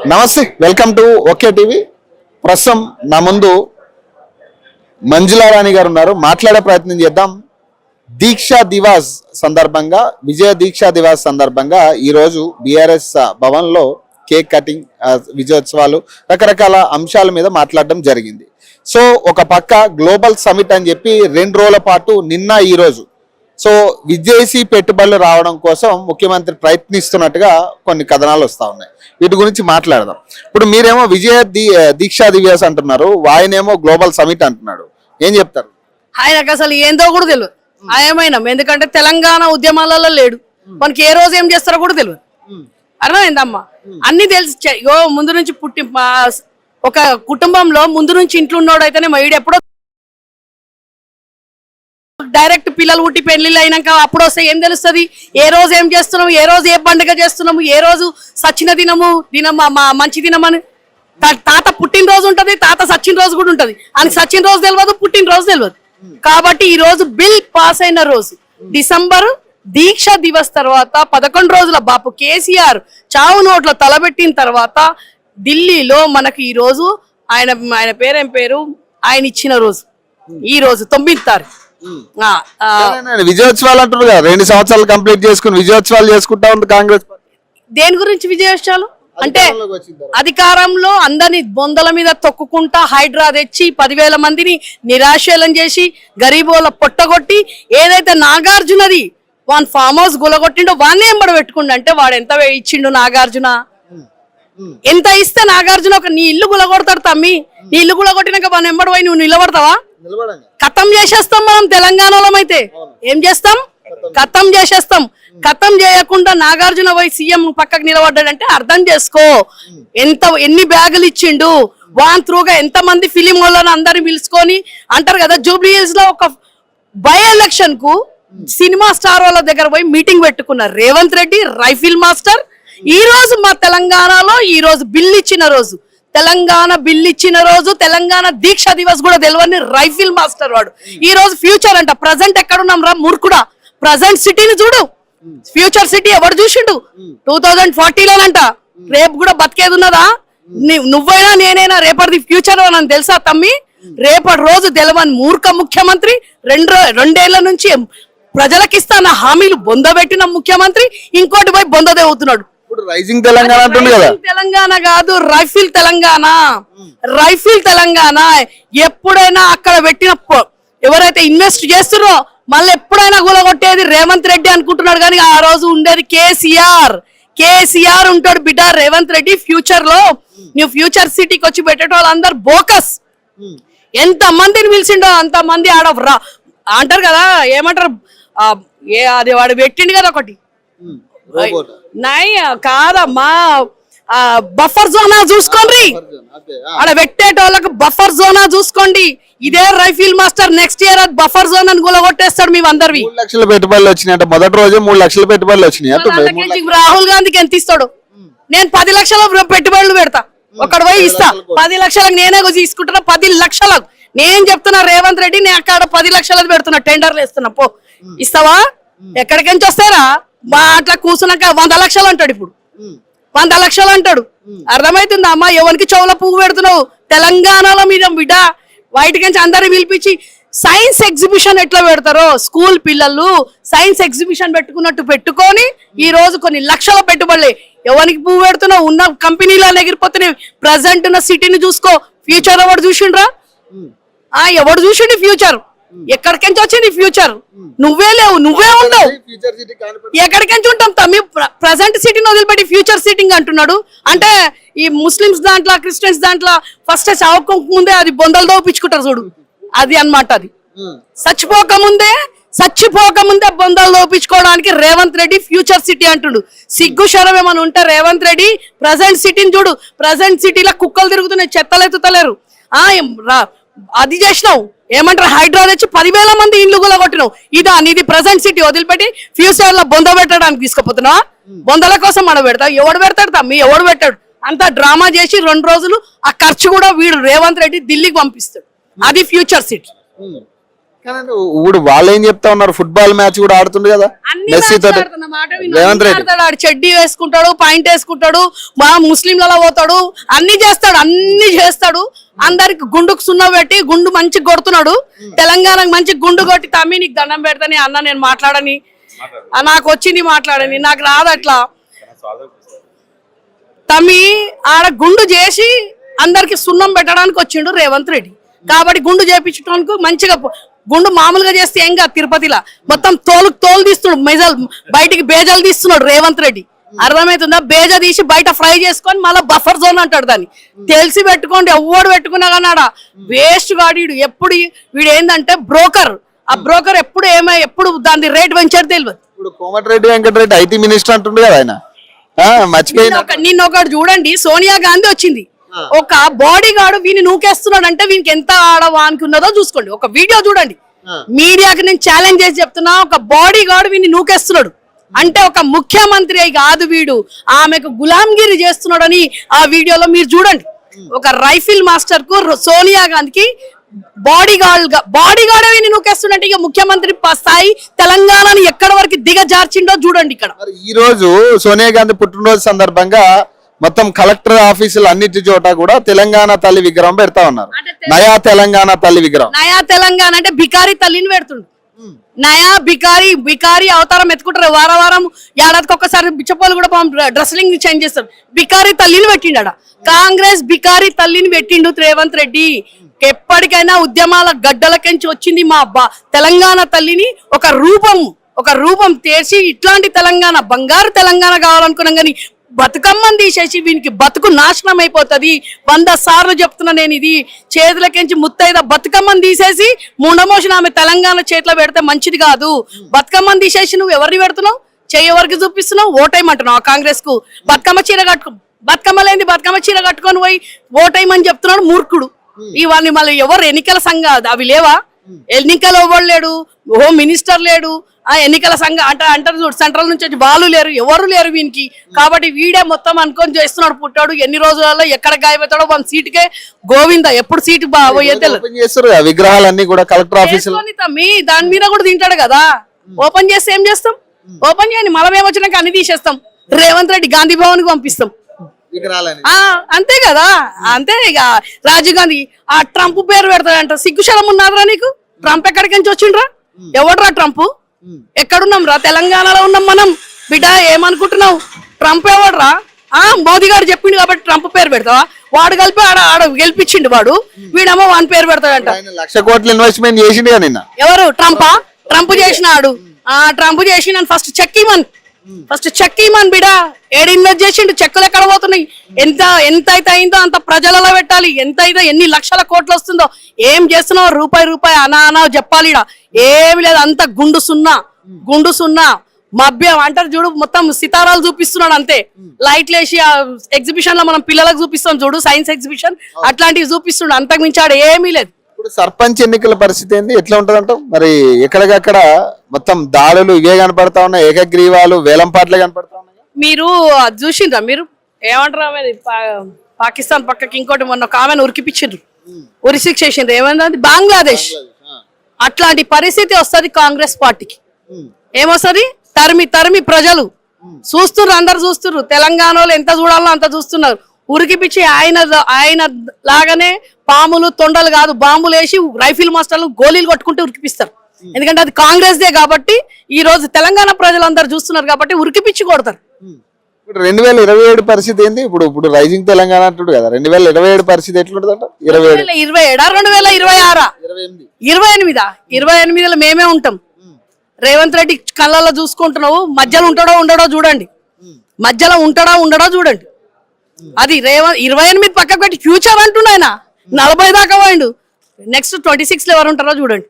నమస్తే welcome to okay TV. ప్రస్తుతం నా ముందు మంజులా రాణి గారు ఉన్నారు. మాట్లాడే ప్రయత్నం చేద్దాం. దీక్షా దివాస్ సందర్భంగా విజయ దీక్షా దివాస్ సందర్భంగా ఈరోజు బీఆర్ఎస్ భవన్లో కేక్ కటింగ్ విజయోత్సవాలు రకరకాల అంశాల మీద మాట్లాడడం జరిగింది. సో ఒక పక్క గ్లోబల్ సమిట్ అని చెప్పి రెండు రోజుల పాటు నిన్న ఈరోజు సో విదేశీ పెట్టుబడులు రావడం కోసం ముఖ్యమంత్రి ప్రయత్నిస్తున్నట్టుగా కొన్ని కథనాలు వస్తా ఉన్నాయి. వీటి గురించి మాట్లాడదాం. ఇప్పుడు మీరేమో విజయ దీక్షా దివ్యాస్ అంటున్నారు ఆయనేమో గ్లోబల్ సమిట్ అంటున్నాడు. ఏం చెప్తారు? ఆయనకు అసలు ఏందో కూడా తెలియదు. ఆయమైనాం ఎందుకంటే తెలంగాణ ఉద్యమాలలో లేడు. మనకి ఏ రోజు ఏం చేస్తారో కూడా తెలియదు. అర్థమైందమ్మా? అన్ని తెలిసి. ముందు నుంచి పుట్టి ఒక కుటుంబంలో ముందు నుంచి ఇంట్లో ఉన్నోడు అయితేనే మైడు ఎప్పుడో డైరెక్ట్ పిల్లలు పుట్టి పెళ్ళిళ్ళు అయినాక అప్పుడు వస్తే ఏం తెలుస్తుంది? ఏ రోజు ఏం చేస్తున్నాము ఏ రోజు ఏ పండుగ చేస్తున్నాము ఏ రోజు సచిన దినము? దినం మా- మంచి దినం అని తాత పుట్టినరోజు ఉంటది తాత సచిన రోజు కూడా ఉంటది. అని సచిన రోజు తెలియదు పుట్టినరోజు తెలియదు కాబట్టి ఈ రోజు బిల్ పాస్ అయిన రోజు. డిసెంబర్ దీక్ష దివస్ తర్వాత పదకొండు రోజుల బాపు కేసీఆర్ చావు నోట్లో తలబెట్టిన తర్వాత ఢిల్లీలో మనకు ఈ రోజు ఆయన ఆయన పేరేం పేరు? ఆయన ఇచ్చిన రోజు. ఈ రోజు తొమ్మిది తారీఖు. విజయోత్సవాలు అంటారు కదా రెండు సంవత్సరాలు కంప్లీట్ చేసుకుని విజయోత్సవాలు చేసుకుంటా ఉంది కాంగ్రెస్. దేని గురించి విజయోత్సవాలు? అంటే. అధికారంలో అందరిని బొందల మీద తొక్కుకుంటా హైడ్రా తెచ్చి పదివేల మందిని నిరాశలం చేసి గరీబోల పొట్టగొట్టి ఏదైతే నాగార్జునది వాన్ ఫామ్ హౌస్ గులగొట్టిండో వాన్నే ఎంబడ పెట్టుకుండు. అంటే వాడు ఎంత ఇచ్చిండు నాగార్జున? ఎంత ఇస్తే నాగార్జున ఒక నీ ఇల్లు గులగొడతాడు తమ్మి. నీ ఇల్లు గులగొట్టినాక వాన్ ఎంబడి పోయి నువ్వు నిలబడతావా? ఖతం చేసేస్తాం మనం తెలంగాణలో అయితే ఏం చేస్తాం? ఖతం చేసేస్తాం. ఖతం చేయకుండా నాగార్జున పోయి సీఎం పక్కకు నిలబడ్డాడంటే అర్థం చేసుకో. ఎంత ఎన్ని బ్యాగులు ఇచ్చిండు? వాన్ త్రూగా ఎంత మంది ఫిలిం వాళ్ళని అందరిని పిలుచుకొని అంటారు కదా జూబ్లీ హిల్స్లో ఒక బై ఎలక్షన్కు సినిమా స్టార్ వాళ్ళ దగ్గర పోయి మీటింగ్ పెట్టుకున్నారు రేవంత్ రెడ్డి రైఫిల్ మాస్టర్ ఈ రోజు మా తెలంగాణలో ఈ రోజు బిల్ ఇచ్చిన రోజు తెలంగాణ బిల్ ఇచ్చిన రోజు తెలంగాణ దీక్ష దివస్ కూడా తెలియని రైఫిల్ మాస్టర్ వాడు. ఈ రోజు ఫ్యూచర్ అంట. ప్రజెంట్ ఎక్కడున్నాం రా మూర్ఖుడా? ప్రజెంట్ సిటీని చూడు. ఫ్యూచర్ సిటీ ఎవడు చూసిండు? టూ థౌజండ్ ఫార్టీలోనంట. రేపు కూడా బతికేది ఉన్నదా? నువ్వైనా నేనైనా రేపటిది ఫ్యూచర్ అని తెలుసా తమ్మి? రేపటి రోజు తెలవని మూర్ఖ ముఖ్యమంత్రి రెండు రెండేళ్ళ నుంచి ప్రజలకు ఇస్తాన హామీలు బొందబెట్టిన ముఖ్యమంత్రి ఇంకోటి పోయి బొందదేవుతున్నాడు ఇప్పుడు రైజింగ్ తెలంగాణ అంటుంది కదా. రైఫిల్ తెలంగాణ కాదు రైఫిల్ తెలంగాణ. రైఫిల్ తెలంగాణ. ఎప్పుడైనా అక్కడ పెట్టిన ఎవరైతే ఇన్వెస్ట్ చేస్తున్నారో మళ్ళీ ఎప్పుడైనా కూలగొట్టేది రేవంత్ రెడ్డి అనుకుంటున్నాడు కానీ ఆ రోజు ఉండేది కేసీఆర్. కేసీఆర్ ఉంటాడు బిడ్డ రేవంత్ రెడ్డి ఫ్యూచర్లో. నువ్వు ఫ్యూచర్ సిటీకి వచ్చి పెట్టేట వాళ్ళందరు బోకస్ ఎంత మందిని పిలిచిండో అంత మంది ఆడ అంటారు కదా ఏమంటారు? అది వాడు పెట్టిండు కదా ఒకటి. రోబోట్. నై కాదమ్మా. బఫర్ జోనా చూసుకోండి. ఆడ పెట్టేటోళ్ళకి బఫర్ జోనా చూసుకోండి. ఇదే రైఫిల్ మాస్టర్ నెక్స్ట్ ఇయర్ అది బఫర్ జోన్ అని గులగొట్టేస్తాడు మీ అందరివి లక్షల పెట్టుబడులు వచ్చినాయి అంటే మొదటి రోజే మూడు లక్షల పెట్టుబడులు వచ్చినాయి. రాహుల్ గాంధీకి ఎంత ఇస్తాడు? నేను పది లక్షల పెట్టుబడులు పెడతా. ఒకడు పోయి ఇస్తా. పది లక్షలకు నేనే తీసుకుంటున్నా. పది లక్షలకు. నేను చెప్తున్నా రేవంత్ రెడ్డి నేను అక్కడ పది లక్షలకు పెడుతున్నా టెండర్లు ఇస్తున్నా పో. ఇస్తావా? ఎక్కడికించి వస్తారా? మా అట్లా కూర్చున్నాక వంద లక్షలు అంటాడు ఇప్పుడు. వంద లక్షలు అంటాడు. అర్థమైతుందా? అమ్మా ఎవరికి చెవుల పువ్వు పెడుతున్నావు? తెలంగాణలో మీద బిడ్డ. బయటకించి అందరు పిలిపించి సైన్స్ ఎగ్జిబిషన్ ఎట్లా పెడతారో? స్కూల్ పిల్లలు సైన్స్ ఎగ్జిబిషన్ పెట్టుకున్నట్టు పెట్టుకొని ఈ రోజు కొన్ని లక్షల పెట్టుబడులే. ఎవరికి పువ్వు పెడుతున్నావు? ఉన్న కంపెనీలలో ఎగిరిపోతున్నాయి. ప్రజెంట్ ఉన్న సిటీని చూసుకో. ఫ్యూచర్ ఎవడు చూసిండ్రా? ఆ ఎవడు చూసిండు ఫ్యూచర్? ఎక్కడికించి వచ్చింది ఫ్యూచర్ నువ్వే లేవు నువ్వే ఉండవు ఎక్కడికించి ఉంటాం? తమ్మి ప్రజెంట్ సిటీని వదిలిపెట్టి ఫ్యూచర్ సిట్టింగ్ అంటున్నాడు. అంటే ఈ ముస్లిమ్స్ దాంట్లో క్రిస్టియన్స్ దాంట్లో ఫస్ట్ చావక ముందే అది బొందలు దోపించుకుంటారు చూడు. అది అన్నమాట అది. చచ్చిపోక ముందే చచ్చిపోక ముందే బొందలు దోపించుకోవడానికి రేవంత్ రెడ్డి ఫ్యూచర్ సిటీ అంటుడు. సిగ్గు శరం ఏమైనా ఉంటే రేవంత్ రెడ్డి ప్రజెంట్ సిటీని చూడు. ప్రజెంట్ సిటీలో కుక్కలు తిరుగుతున్నాయి చెత్తలు ఎత్తుతలేరు. అది చేసినావు. ఏమంటారు? హైడ్రా తెచ్చి పదివేల మంది ఇండ్లు కూడా కొట్టినావు ఇదా నీది ప్రజెంట్ సిటీ వదిలిపెట్టి ఫ్యూచర్లో బొంద పెట్టడానికి తీసుకుపోతున్నావా? బొందల కోసం మనం పెడతావు. ఎవడు పెడతాడు తమ్మి ఎవడు పెట్టాడు? అంత డ్రామా చేసి రెండు రోజులు ఆ ఖర్చు కూడా వీడు రేవంత్ రెడ్డి ఢిల్లీకి పంపిస్తాడు. అది ఫ్యూచర్ సిటీ ఇప్పుడు వాళ్ళు ఏం చెప్తా ఉన్నారు? ఫుట్బాల్ మ్యాచ్ కూడా కదా. మెస్సీ. రేవంత్ రెడ్డి. ఆడతాడు. ఆడు చెడ్డీ వేసుకుంటాడు పాయింట్ వేసుకుంటాడు మా ముస్లింలలో పోతాడు అన్ని చేస్తాడు అన్ని చేస్తాడు. అందరికి గుండుకు సున్న పెట్టి గుండు మంచి కొడుతున్నాడు. తెలంగాణకు మంచి గుండు కొట్టి తమ్మి నీకు దండం పెడతాని అన్న నేను మాట్లాడని. నాకు వచ్చింది మాట్లాడని. నాకు రాదు అట్లా. తమ్మి ఆడ గుండు చేసి అందరికి సున్నం పెట్టడానికి వచ్చిండు రేవంత్ రెడ్డి. కాబట్టి గుండు చేపించడానికి మంచిగా గుండు మామూలుగా చేస్తే ఏం కాదు తిరుపతిలా. మొత్తం తోలు తోలు తీస్తున్నాడు మెజల్ బయటికి బేజాలు తీస్తున్నాడు రేవంత్ రెడ్డి. అర్థమవుతుందా? బేజ తీసి బయట ఫ్రై చేసుకొని మళ్ళీ బఫర్ జోన్ అంటాడు దాన్ని. తెలిసి పెట్టుకోండి ఎవ్వడు పెట్టుకున్నా కన్నాడా వేస్ట్ గాడు వీడు. ఎప్పుడు వీడు ఏంటంటే బ్రోకర్. ఆ బ్రోకర్ ఎప్పుడు ఏమై ఎప్పుడు దాని రేట్ పెంచాడు తెలియదు. ఇప్పుడు కోమటిరెడ్డి వెంకటరెడ్డి ఐటీ మినిస్టర్ అంటుండే కదా ఆయన. నిన్న ఒకటి చూడండి సోనియా గాంధీ వచ్చింది. ఒక బాడీ గార్డు వీని నూకేస్తున్నాడు అంటే వీనికి ఎంత ఆడవానికి ఉన్నదో చూసుకోండి. ఒక వీడియో చూడండి. మీడియాకి నేను ఛాలెంజ్ చేసి చెప్తున్నా ఒక బాడీ గార్డు వీని నూకేస్తున్నాడు. అంటే ఒక ముఖ్యమంత్రి అయి కాదు వీడు. ఆమెకు గులాంగిరి చేస్తున్నాడని ఆ వీడియోలో మీరు చూడండి. ఒక రైఫిల్ మాస్టర్కు సోనియా గాంధీకి బాడీ గార్డ్ బాడీ గార్డ్ వీని నూకేస్తుండంటే ఇక ముఖ్యమంత్రి స్థాయి తెలంగాణని ఎక్కడ వరకు దిగజార్చిండో చూడండి ఇక్కడ. ఈ రోజు సోనియా గాంధీ పుట్టినరోజు సందర్భంగా మొత్తం కలెక్టర్ ఆఫీసులు అన్నిటి చోట కూడా తెలంగాణ తల్లి విగ్రహం పెడతా ఉన్నారు. నయా తెలంగాణ తల్లి విగ్రహం. నయా తెలంగాణ అంటే బికారి తల్లిని పెడుతుండు. నయా బికారి బికారి అవతారం ఎత్తుకుంటారు. వారం వారం ఏడాదికి ఒక్కసారి బిచ్చపోలు కూడా డ్రెస్లింగ్ చేంజ్ చేస్తారు. బికారి తల్లిని పెట్టిండడ కాంగ్రెస్ బికారి తల్లిని పెట్టిండు రేవంత్ రెడ్డి. ఎప్పటికైనా ఉద్యమాల గడ్డలకెంచి వచ్చింది మా బా తెలంగాణ తల్లిని ఒక రూపం ఒక రూపం తీసి ఇట్లాంటి తెలంగాణ బంగారు తెలంగాణ కావాలనుకున్నాం కానీ బతుకమ్మని తీసేసి వీనికి బతుకు నాశనం అయిపోతుంది. వంద సార్లు చెప్తున్నా నేను ఇది. చేతులకించి ముత్తైద బతుకమ్మని తీసేసి ముండమోసిన ఆమె తెలంగాణ చేతిలో పెడితే మంచిది కాదు. బతుకమ్మని తీసేసి నువ్వు ఎవరిని పెడుతున్నావు? చెయ్యవరికి చూపిస్తున్నావు? ఓటేయమంటున్నావు ఆ కాంగ్రెస్కు బతుకమ్మ చీర కట్టుకో బతుకమ్మ లేని బతుకమ్మ చీర కట్టుకొని పోయి ఓటేయమని చెప్తున్నాడు మూర్ఖుడు. ఇవన్నీ మళ్ళీ ఎవరు ఎన్నికల సంఘ అవి లేవా? ఎన్నికలు ఎవరు లేడు? హోమ్ మినిస్టర్ లేడు? ఆ ఎన్నికల సంఘ అంట అంటారు చూడు సెంట్రల్ నుంచి వచ్చి వాళ్ళు లేరు ఎవరు లేరు వీనికి. కాబట్టి వీడే మొత్తం అనుకొని చేస్తున్నాడు పుట్టాడు. ఎన్ని రోజులలో ఎక్కడ గాయపెడతాడో మన సీటుకే గోవింద. ఎప్పుడు సీటు చేస్తారు విగ్రహాలన్నీ కూడా కలెక్టర్ తమ్మి దాని మీద కూడా తింటాడు కదా. ఓపెన్ చేస్తే ఏం చేస్తాం? ఓపెన్ చేయండి. మనం ఏమొచ్చినాక అన్ని తీసేస్తాం. రేవంత్ రెడ్డి గాంధీ భవన్కి పంపిస్తాం అంతే కదా. అంతే ఇక. రాజీవ్ గాంధీ ఆ ట్రంప్ పేరు పెడతాడంట. సిగ్గుశలం ఉన్నారా నీకు? ట్రంప్ ఎక్కడికి నుంచి వచ్చిండ్రా? ఎవడ్రా ట్రంప్? ఎక్కడున్నాం రా? తెలంగాణలో ఉన్నాం మనం. బిడ్డ ఏమనుకుంటున్నావు? ట్రంప్ ఎవడ్రా? ఆ మోదీ గారు చెప్పిండు కాబట్టి ట్రంప్ పేరు పెడతావా? వాడు కలిపి ఆడ ఆడ గెలిపించిండు వాడు. వీడేమో వాని పేరు పెడతాడంట. లక్ష కోట్ల ఇన్వెస్ట్మెంట్ చేసిండు నిన్న. ఎవరు? ట్రంపా? ట్రంప్ చేసినాడు. ఆ ట్రంప్ చేసిన ఫస్ట్ చెక్ ఇమ్మన్ ఫస్ట్ చెక్ ఇమ్మన్ బిడా? ఏడు ఇన్వెస్ట్ చేసిండు చెక్కులు ఎక్కడ పోతున్నాయి? ఎంత ఎంత అయితే అయిందో అంత ప్రజలలో పెట్టాలి. ఎంత అయితే ఎన్ని లక్షల కోట్లు వస్తుందో ఏం చేస్తున్నావు? రూపాయి రూపాయి అనా అనా చెప్పాలి ఈడ. ఏమి లేదు అంత గుండు సున్నా. గుండు సున్నా. మభ్యం అంటారు చూడు మొత్తం సితారాలు చూపిస్తున్నాడు అంతే. లైట్లు వేసి ఎగ్జిబిషన్లో మనం పిల్లలకు చూపిస్తాం చూడు సైన్స్ ఎగ్జిబిషన్. అట్లాంటివి చూపిస్తున్నాడు అంతకు మించాడు ఏమీ లేదు. ఇప్పుడు సర్పంచ్ ఎన్నికల పరిస్థితి ఏంది? ఎట్లా ఉంటదంట మరి ఎక్కడికక్కడ మొత్తం దాడులు ఇవే కనపడతా ఉన్నాయి ఏకగ్రీవాలు వేలం పాటలే కనపడతా ఉన్నాయి. మీరు చూసిండ్రా మీరు ఏమంటారు ఆమె పాకిస్తాన్ పక్కకి ఇంకోటి మొన్న ఒక ఆమెను ఉరికిపించిండ్రు. ఉరి శిక్ష చేసిండ్రు. ఏమైంది బంగ్లాదేశ్. అట్లాంటి పరిస్థితి వస్తది కాంగ్రెస్ పార్టీకి. ఏమొస్తది? తరిమి తరిమి ప్రజలు. చూస్తున్నారు అందరు చూస్తున్నారు తెలంగాణలో ఎంత చూడాలో అంత చూస్తున్నారు. ఉరికిపిచ్చి ఆయన ఆయన లాగానే పాములు తొండలు కాదు బాంబులు వేసి రైఫిల్ మాస్టర్లు గోళీలు కొట్టుకుంటే ఉరికిపిస్తారు. ఎందుకంటే అది కాంగ్రెస్ దే కాబట్టి ఈ రోజు తెలంగాణ ప్రజలందరూ చూస్తున్నారు కాబట్టి ఉరికిపిచ్చి కొడతారు. ఇప్పుడు రెండు వేల ఇరవై ఏడు పరిస్థితి ఏంది? ఇప్పుడు ఇప్పుడు రైజింగ్ తెలంగాణ అంటుడు కదా. రెండు వేల ఇరవై ఏడు పరిస్థితి ఎట్లుంటదంట? ఇరవై ఏడు. ఇరవై ఏడా? రెండు వేల ఇరవై ఆరా? ఇరవై ఎనిమిది. ఇరవై ఎనిమిదా? ఇరవై ఎనిమిదిలో మేమే ఉంటాం. రేవంత్ రెడ్డి కళ్ళల్లో చూసుకుంటున్నావు మధ్యలో ఉంటాడో ఉండడో చూడండి. మధ్యలో ఉంటాడో ఉండడో చూడండి. అది రేవంత్ ఇరవై ఎనిమిది పక్కకు పెట్టి ఫ్యూచర్ అంటుండ ఆయన. నలభై దాకా పోయిండు. నెక్స్ట్ ట్వంటీ సిక్స్లో ఎవరు ఉంటారో చూడండి.